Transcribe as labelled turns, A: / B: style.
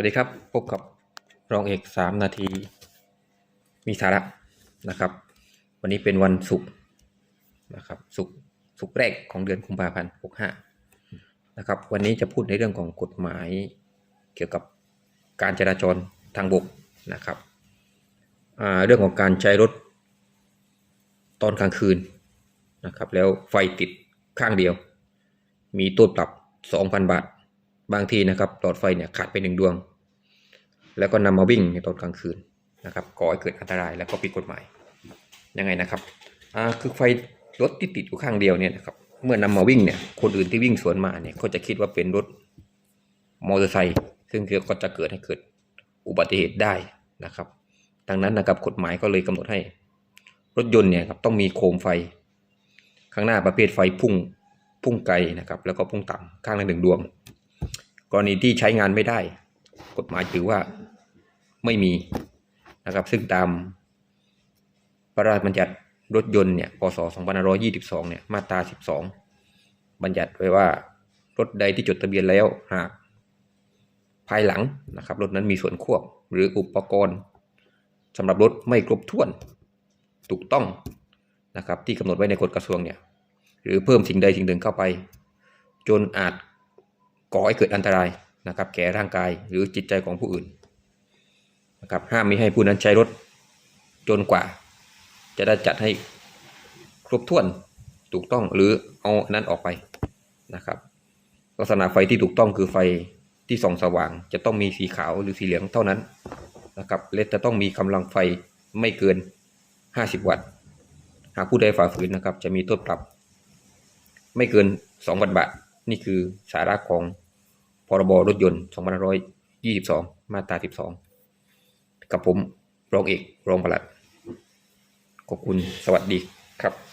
A: วัสดีครับ พบกับรองเอกสามนาที มีสาระนะครับ วันนี้เป็นวันศุกร์นะครับศุกร์ศุกร์แรกของเดือนกุมภาพันธ์หกห้านะครับ วันนี้จะพูดในเรื่องของกฎหมาย เกี่ยวกับการจราจรทางบกนะครับเรื่องของการใช้รถตอนกลางคืนนะครับ แล้วไฟติดข้างเดียว มีโทษปรับ 2,000 บาทบางทีนะครับหลอดไฟเนี่ยขาดไปหนึ่งดวง แล้วก็นำมาวิ่งในตอนกลางคืนนะครับก่อให้เกิดอันตรายแล้วก็ผิดกฎหมายยังไงนะครับอ่าคือไฟรถที่ติดอยู่ข้างเดียวเนี่ยนะครับเมื่อนำมาวิ่งเนี่ยคนอื่นที่วิ่งสวนมาเนี่ยเขาจะคิดว่าเป็นรถมอเตอร์ไซค์ซึ่งก็จะเกิดให้เกิดอุบัติเหตุได้นะครับดังนั้นนะครับกฎหมายก็เลยกำหนดให้ รถยนต์เนี่ยครับต้องมีโคมไฟ ข้างหน้าประเภทไฟพุ่งพุ่งไกลนะครับแล้วก็พุ่งต่ำข้างละหนึ่งดวง กรณีที่ใช้งานไม่ได้ กฎหมายถือว่า ไม่มีนะครับ ซึ่งตามพระราชบัญญัติรถยนต์เนี่ยพศ2522เนี่ยมาตรา 12 บัญญัติไว้ว่ารถใดที่จดทะเบียนแล้วหากภายหลังนะครับรถนั้นมีส่วนควบหรืออุปกรณ์สำหรับรถไม่ครบถ้วนถูกต้องนะครับที่กำหนดไว้ในกฎกระทรวงเนี่ยหรือเพิ่มสิ่งใดสิ่งหนึ่งเข้าไป จนอาจก่อให้เกิดอันตรายนะครับแก่ร่างกายหรือจิตใจของผู้อื่น นะครับห้ามมิให้ผู้นั้นใช้รถจนกว่า จะได้จัดให้ครบถ้วนถูกต้องหรือเอานั้นออกไปนะครับลักษณะไฟที่ถูกต้องคือไฟที่ส่องสว่าง จะต้องมีสีขาวหรือสีเหลืองเท่านั้นนะครับและจะต้องมีกำลังไฟไม่เกิน 50 วัตต์ หากผู้ใดฝ่าฝืนนะครับ จะมีโทษปรับ ไม่เกิน2,000บาท นี่คือสาระของพรบรถยนต์ 2522 มาตรา 12 กับผมรองเอกรองประหลัดขอบคุณสวัสดีครับ